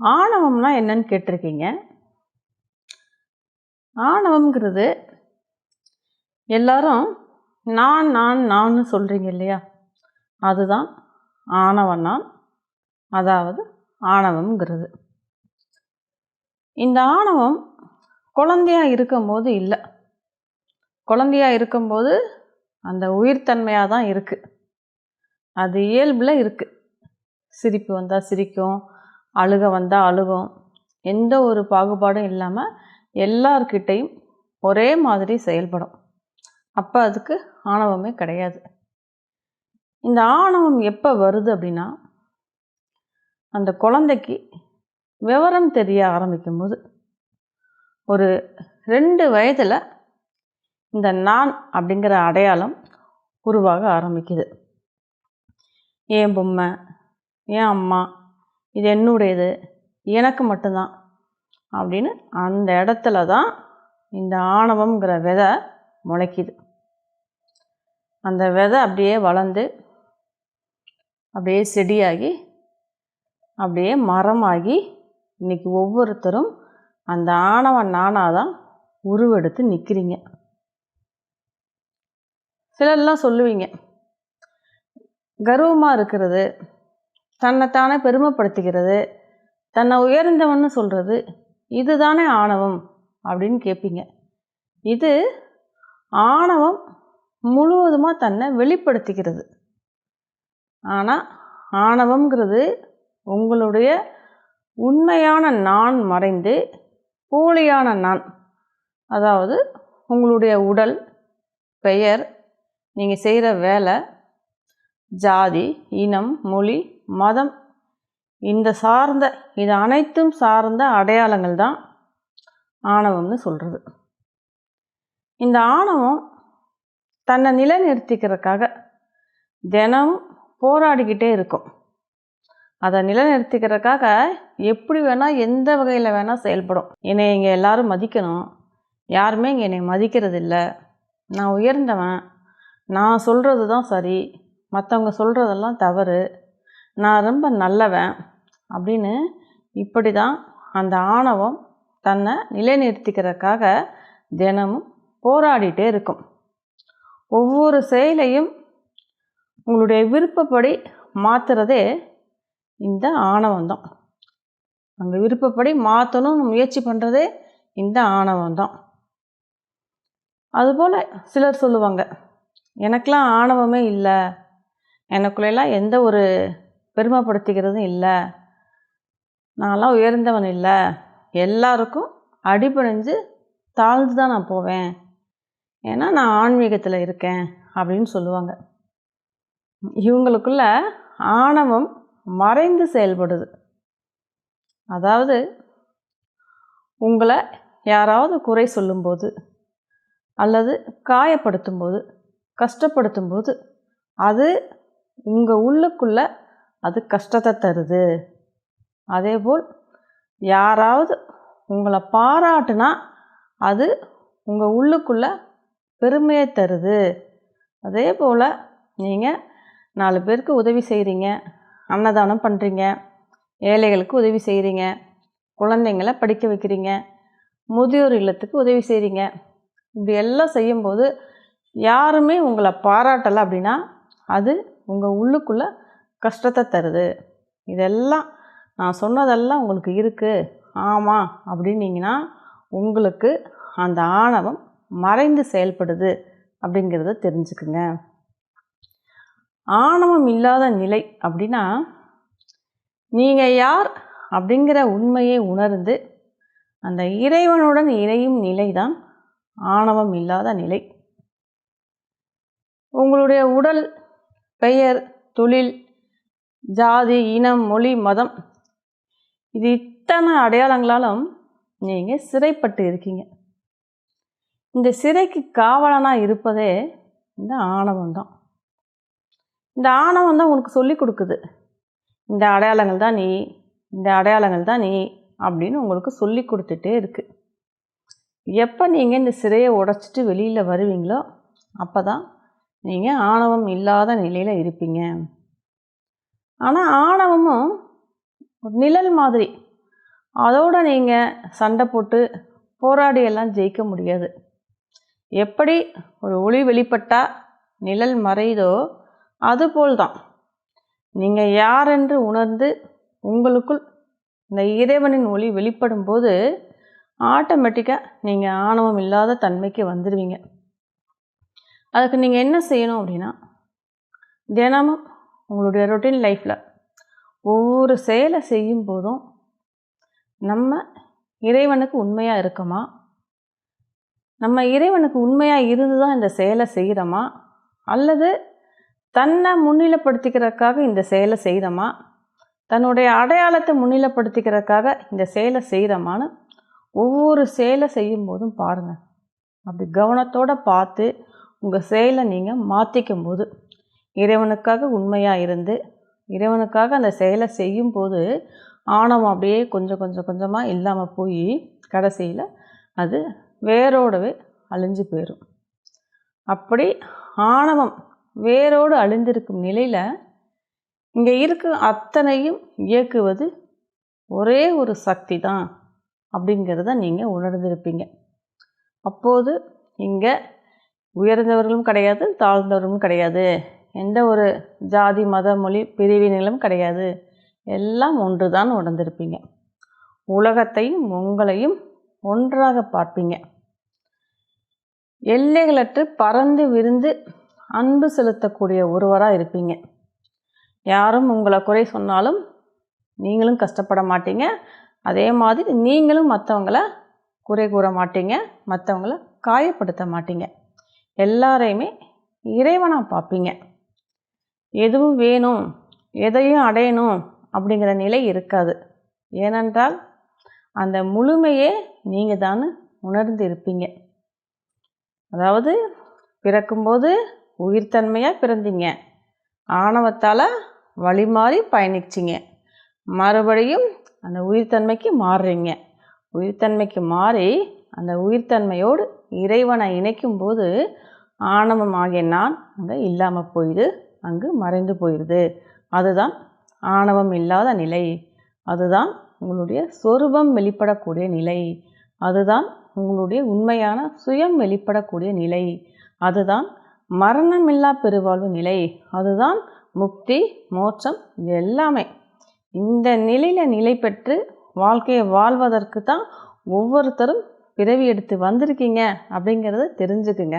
ஆணவம்னா என்னன்னு கேட்டிருக்கீங்க. ஆணவம்ங்கிறது எல்லாரும் நான் நான் நான் சொல்கிறீங்க இல்லையா? அதுதான் ஆணவ நான். அதாவது ஆணவம்ங்கிறது. இந்த ஆணவம் குழந்தையாக இருக்கும்போது இல்லை. குழந்தையாக இருக்கும்போது அந்த உயிர்த்தன்மையாக தான் இருக்குது அது இயல்பில் இருக்குது சிரிப்பு வந்தால் சிரிக்கும். அழுக வந்தால் அழுகும். எந்த ஒரு பாகுபாடும் இல்லாமல் எல்லார்கிட்டையும் ஒரே மாதிரி செயல்படும். அப்போ அதுக்கு ஆணவமே கிடையாது. இந்த ஆணவம் எப்போ வருது அப்படின்னா அந்த குழந்தைக்கு விவரம் தெரிய ஆரம்பிக்கும்போது ஒரு ரெண்டு வயதில் இந்த நான் அப்படிங்கிற அடையாளம் உருவாக ஆரம்பிக்குது. என் பொம்மை? என் அம்மா? இது என்னுடையது எனக்கு மட்டும்தான் அப்படின்னு அந்த இடத்துல தான் இந்த ஆணவம்ங்கிற விதை முளைக்குது. அந்த விதை அப்படியே வளர்ந்து அப்படியே செடியாகி அப்படியே மரமாகி இன்னைக்கு ஒவ்வொருத்தரும் அந்த ஆணவன் நானாக தான் உருவெடுத்து நிற்கிறீங்க சிலர்லாம் சொல்லுவீங்க கர்வமாக இருக்கிறது தன்னைத்தானே பெருமைப்படுத்திக்கிறது தன்னை உயர்ந்தவன்னு சொல்கிறது இதுதானே ஆணவம்? அப்படின்னு கேட்பீங்க இது ஆணவம் முழுவதுமாக தன்னை வெளிப்படுத்திக்கிறது ஆனால் ஆணவம்ங்கிறது உங்களுடைய உண்மையான நான் மறைந்து போலியான நான். அதாவது உங்களுடைய உடல் பெயர் நீங்கள் செய்கிற வேலை ஜாதி இனம் மொழி மதம். இந்த சார்ந்த இது அனைத்தும் சார்ந்த அடையாளங்கள் தான் ஆணவம்னு சொல்கிறது இந்த ஆணவம் தன்னை நிலைநிறுத்திக்கிறதுக்காக தினமும் போராடிக்கிட்டே இருக்கும். அதை நிலைநிறுத்திக்கிறதுக்காக எப்படி வேணால் எந்த வகையில் வேணால் செயல்படும். என்னை இங்கே எல்லோரும் மதிக்கணும். யாருமே இங்கே என்னை மதிக்கிறது இல்லை நான் உயர்ந்தவன். நான் சொல்கிறது தான் சரி. மற்றவங்க சொல்கிறதெல்லாம் தவறு. நான் ரொம்ப நல்லவன் அப்படின்னு இப்படி தான் அந்த ஆணவம் தன்னை நிலைநிறுத்திக்கிறதுக்காக தினமும் போராடிட்டே இருக்கும். ஒவ்வொரு செயலையும் உங்களுடைய விருப்பப்படி மாற்றுறதே இந்த ஆணவம் தான் விருப்பப்படி மாற்றணும்னு முயற்சி பண்ணுறதே இந்த ஆணவம் தான் அதுபோல் சிலர் சொல்லுவாங்க எனக்கெலாம் ஆணவமே இல்லை. எனக்குள்ளெல்லாம் எந்த ஒரு பெருமைப்படுத்திக்கிறதும் இல்லை. நான்லாம் உயர்ந்தவன் இல்லை. எல்லாருக்கும் அடிபணிஞ்சு தாழ்ந்து தான் நான் போவேன். ஏன்னா நான் ஆன்மீகத்தில் இருக்கேன் அப்படின்னு சொல்லுவாங்க. இவங்களுக்குள்ள ஆணவம் மறைந்து செயல்படுது. அதாவது உங்களை யாராவது குறை சொல்லும்போது அல்லது காயப்படுத்தும் போது கஷ்டப்படுத்தும் போது அது உங்கள் உள்ளுக்குள்ளே அது கஷ்டத்தை தருது. அதேபோல் யாராவது உங்களை பாராட்டுனா அது உங்கள் உள்ளுக்குள்ளே பெருமையை தருது. அதே போல் நீங்கள் நாலு பேருக்கு உதவி செய்கிறீங்க அன்னதானம் பண்ணுறீங்க ஏழைகளுக்கு உதவி செய்கிறீங்க குழந்தைங்கள படிக்க வைக்கிறீங்க. முதியோர் இல்லத்துக்கு உதவி செய்கிறீங்க இப்படி எல்லாம் செய்யும்போது யாருமே உங்களை பாராட்டலை அப்படின்னா அது உங்கள் உள்ளுக்குள்ளே கஷ்டத்தை தருது. இதெல்லாம் நான் சொன்னதெல்லாம் உங்களுக்கு இருக்குது ஆமாம் அப்படின்னீங்கன்னா உங்களுக்கு அந்த ஆணவம் மறைந்து செயல்படுது அப்படிங்கிறத தெரிஞ்சுக்குங்க. ஆணவம் இல்லாத நிலை அப்படின்னா நீங்கள் யார் அப்படிங்கிற உண்மையை உணர்ந்து அந்த இறைவனுடன் இணையும் நிலை தான் ஆணவம் இல்லாத நிலை. உங்களுடைய உடல் பெயர் தொழில் ஜாதி இனம் மொழி மதம். இது இத்தனை அடையாளங்களாலும் நீங்கள் சிறைப்பட்டு இருக்கீங்க. இந்த சிறைக்கு காவலனாக இருப்பதே இந்த ஆணவம் தான். இந்த ஆணவம் தான் உனக்கு சொல்லி கொடுக்குது. இந்த அடையாளங்கள் தான் நீ இந்த அடையாளங்கள் தான் நீ அப்படின்னு உங்களுக்கு சொல்லி கொடுத்துட்டே இருக்குது எப்போ நீங்கள் இந்த சிறையை உடைச்சிட்டு வெளியில் வருவீங்களோ அப்போ தான் நீங்கள் ஆணவம் இல்லாத நிலையில் இருப்பீங்க. ஆனால் ஆணவமும் ஒரு நிழல் மாதிரி. அதோடு நீங்கள் சண்டை போட்டு போராடி எல்லாம் ஜெயிக்க முடியாது. எப்படி ஒரு ஒளி வெளிப்பட்டால் நிழல் மறையுதோ அதுபோல் தான் நீங்கள் யார் என்று உணர்ந்து உங்களுக்குள் இந்த இறைவனின் ஒளி வெளிப்படும் போது ஆட்டோமேட்டிக்காக நீங்கள் ஆணவம் இல்லாத தன்மைக்கு வந்துடுவீங்க அதுக்கு நீங்கள் என்ன செய்யணும் அப்படின்னா தினமும் உங்களுடைய ரொட்டீன் லைஃப்பில் ஒவ்வொரு செயலை செய்யும் போதும் நம்ம இறைவனுக்கு உண்மையாக இருக்கோமா? நம்ம இறைவனுக்கு உண்மையாக இருந்து தான் இந்த செயலை செய்கிறோமா அல்லது தன்னை முன்னிலைப்படுத்திக்கிறதுக்காக இந்த செயலை செய்கிறோமா தன்னுடைய அடையாளத்தை முன்னிலைப்படுத்திக்கிறதுக்காக இந்த செயலை செய்கிறோமான்னு ஒவ்வொரு செயலை செய்யும் போதும் பாருங்கள் அப்படி கவனத்தோடு பார்த்து உங்கள் செயலை நீங்கள் மாற்றிக்கும் போது இறைவனுக்காக உண்மையாக இருந்து இறைவனுக்காக அந்த செயலை செய்யும்போது ஆணவம் அப்படியே கொஞ்சம் கொஞ்சம் கொஞ்சமாக இல்லாமல் போய் கடைசியில் அது வேரோடவே அழிஞ்சு போயிடும் அப்படி ஆணவம் வேரோடு அழிந்திருக்கும் நிலையில் இங்கே இருக்க அத்தனையும் இயக்குவது ஒரே ஒரு சக்தி தான் அப்படிங்கிறத நீங்கள் உணர்ந்திருப்பீங்க. அப்போது இங்கே உயர்ந்தவர்களும் கிடையாது தாழ்ந்தவர்களும் கிடையாது. எந்த ஒரு ஜாதி மத மொழி பிரிவினைகளும் கிடையாது. எல்லாம் ஒன்று தான் உணர்ந்திருப்பீங்க. உலகத்தையும் உங்களையும் ஒன்றாக பார்ப்பீங்க. எல்லைகளற்று பறந்து விரிந்து அன்பு செலுத்தக்கூடிய ஒருவராக இருப்பீங்க. யாரும் உங்களை குறை சொன்னாலும் நீங்களும் கஷ்டப்பட மாட்டீங்க. அதே மாதிரி நீங்களும் மற்றவங்கள குறை கூற மாட்டீங்க. மற்றவங்கள காயப்படுத்த மாட்டீங்க. எல்லாரையுமே இறைவனாக பார்ப்பீங்க. எதுவும் வேணும் எதையும் அடையணும் அப்படிங்கிற நிலை இருக்காது. ஏனென்றால் அந்த முழுமையே நீங்கள் தான் உணர்ந்து இருப்பீங்க அதாவது பிறக்கும்போது உயிர்த்தன்மையாக பிறந்தீங்க. ஆணவத்தால் வழி மாறி பயணிச்சிங்க. மறுபடியும் அந்த உயிர்த்தன்மைக்கு மாறுறீங்க. உயிர்த்தன்மைக்கு மாறி அந்த உயிர்த்தன்மையோடு இறைவனை இணைக்கும் போது ஆணவம் ஆகிய நான் அங்கே இல்லாமல் போயிடுது அங்கு மறைந்து போயிடுது அதுதான் ஆணவம் இல்லாத நிலை. அதுதான் உங்களுடைய சொரூபம் வெளிப்படக்கூடிய நிலை. அதுதான் உங்களுடைய உண்மையான சுயம் வெளிப்படக்கூடிய நிலை. அதுதான் மரணமில்லா பெருவாழ்வு நிலை. அதுதான் முக்தி மோட்சம் இது எல்லாமே. இந்த நிலையில் நிலை பெற்று வாழ்க்கையை வாழ்வதற்கு தான் ஒவ்வொருத்தரும் பிறவி எடுத்து வந்திருக்கீங்க அப்படிங்கிறத தெரிஞ்சுக்குங்க.